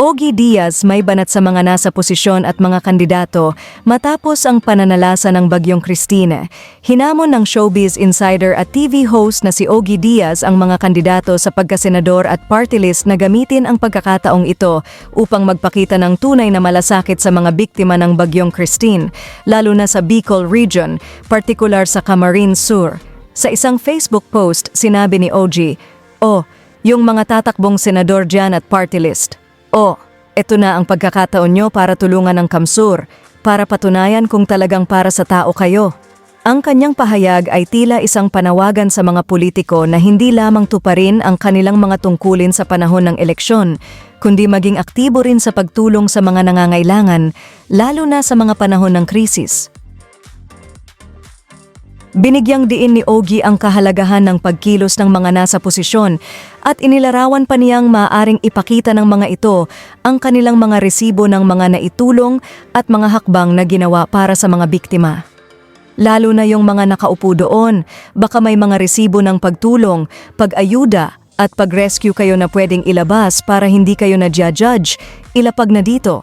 Ogie Diaz may banat sa mga nasa posisyon at mga kandidato matapos ang pananalasa ng Bagyong Christine. Hinamon ng showbiz insider at TV host na si Ogie Diaz ang mga kandidato sa pagkasenador at party list na gamitin ang pagkakataong ito upang magpakita ng tunay na malasakit sa mga biktima ng Bagyong Christine, lalo na sa Bicol Region, partikular sa Camarines Sur. Sa isang Facebook post, sinabi ni OG, Oh, yung mga tatakbong senador dyan at party list. Oh, eto na ang pagkakataon nyo para tulungan ng Kamsur, para patunayan kung talagang para sa tao kayo. Ang kanyang pahayag ay tila isang panawagan sa mga politiko na hindi lamang tuparin ang kanilang mga tungkulin sa panahon ng eleksyon, kundi maging aktibo rin sa pagtulong sa mga nangangailangan, lalo na sa mga panahon ng krisis. Binigyang diin ni Ogie ang kahalagahan ng pagkilos ng mga nasa posisyon at inilarawan pa niyang maaaring ipakita ng mga ito ang kanilang mga resibo ng mga naitulong at mga hakbang na ginawa para sa mga biktima. Lalo na yung mga nakaupo doon, baka may mga resibo ng pagtulong, pag-ayuda at pag-rescue kayo na pwedeng ilabas para hindi kayo na-judge, ilapag na dito.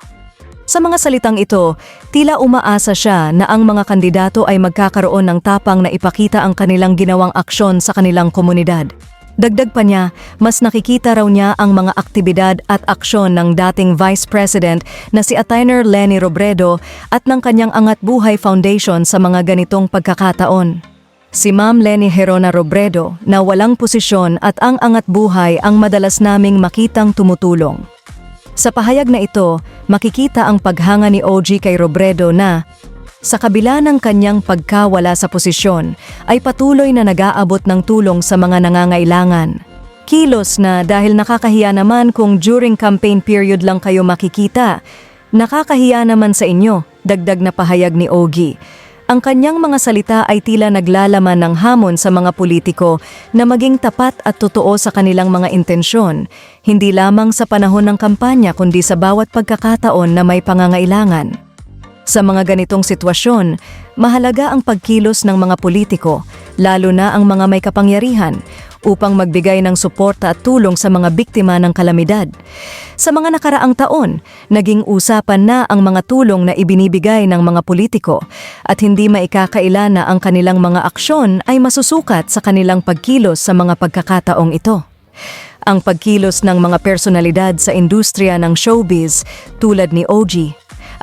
Sa mga salitang ito, tila umaasa siya na ang mga kandidato ay magkakaroon ng tapang na ipakita ang kanilang ginawang aksyon sa kanilang komunidad. Dagdag pa niya, mas nakikita raw niya ang mga aktibidad at aksyon ng dating Vice President na si Attorney Lenny Robredo at ng kanyang Angat Buhay Foundation sa mga ganitong pagkakataon. Si Ma'am Lenny Herona Robredo na walang posisyon at ang Angat Buhay ang madalas naming makitang tumutulong. Sa pahayag na ito, makikita ang paghanga ni OG kay Robredo na sa kabila ng kanyang pagkawala sa posisyon, ay patuloy na nag-aabot ng tulong sa mga nangangailangan. Kilos na dahil nakakahiya naman kung during campaign period lang kayo makikita. Nakakahiya naman sa inyo, dagdag na pahayag ni Ogie. Ang kanyang mga salita ay tila naglalaman ng hamon sa mga politiko na maging tapat at totoo sa kanilang mga intensyon, hindi lamang sa panahon ng kampanya kundi sa bawat pagkakataon na may pangangailangan. Sa mga ganitong sitwasyon, mahalaga ang pagkilos ng mga politiko, lalo na ang mga may kapangyarihan, upang magbigay ng suporta at tulong sa mga biktima ng kalamidad. Sa mga nakaraang taon, naging usapan na ang mga tulong na ibinibigay ng mga politiko at hindi maikakaila na ang kanilang mga aksyon ay masusukat sa kanilang pagkilos sa mga pagkakataong ito. Ang pagkilos ng mga personalidad sa industriya ng showbiz tulad ni OG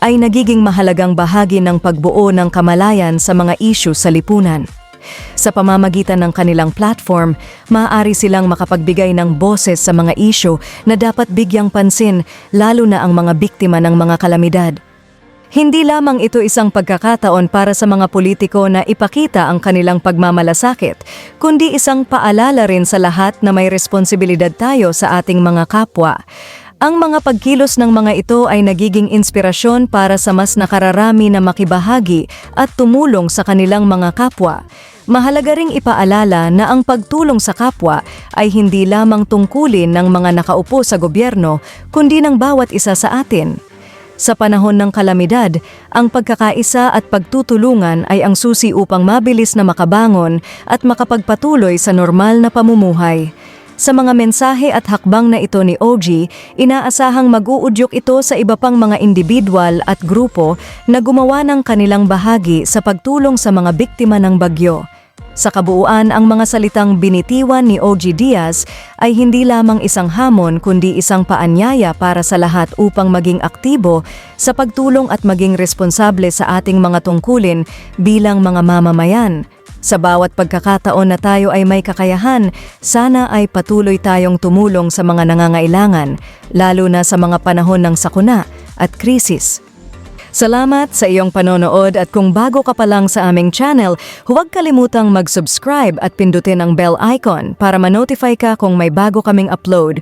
ay nagiging mahalagang bahagi ng pagbuo ng kamalayan sa mga isyu sa lipunan. Sa pamamagitan ng kanilang platform, maaari silang makapagbigay ng boses sa mga isyu na dapat bigyang pansin lalo na ang mga biktima ng mga kalamidad. Hindi lamang ito isang pagkakataon para sa mga politiko na ipakita ang kanilang pagmamalasakit, kundi isang paalala rin sa lahat na may responsibilidad tayo sa ating mga kapwa. Ang mga pagkilos ng mga ito ay nagiging inspirasyon para sa mas nakararami na makibahagi at tumulong sa kanilang mga kapwa. Mahalaga ring ipaalala na ang pagtulong sa kapwa ay hindi lamang tungkulin ng mga nakaupo sa gobyerno, kundi ng bawat isa sa atin. Sa panahon ng kalamidad, ang pagkakaisa at pagtutulungan ay ang susi upang mabilis na makabangon at makapagpatuloy sa normal na pamumuhay. Sa mga mensahe at hakbang na ito ni OG, inaasahang mag-uudyok ito sa iba pang mga individual at grupo na gumawa ng kanilang bahagi sa pagtulong sa mga biktima ng bagyo. Sa kabuuan, ang mga salitang binitiwan ni OG Diaz ay hindi lamang isang hamon kundi isang paanyaya para sa lahat upang maging aktibo sa pagtulong at maging responsable sa ating mga tungkulin bilang mga mamamayan. Sa bawat pagkakataon na tayo ay may kakayahan, sana ay patuloy tayong tumulong sa mga nangangailangan, lalo na sa mga panahon ng sakuna at krisis. Salamat sa iyong panonood at kung bago ka pa lang sa aming channel, huwag kalimutang mag-subscribe at pindutin ang bell icon para ma-notify ka kung may bago kaming upload.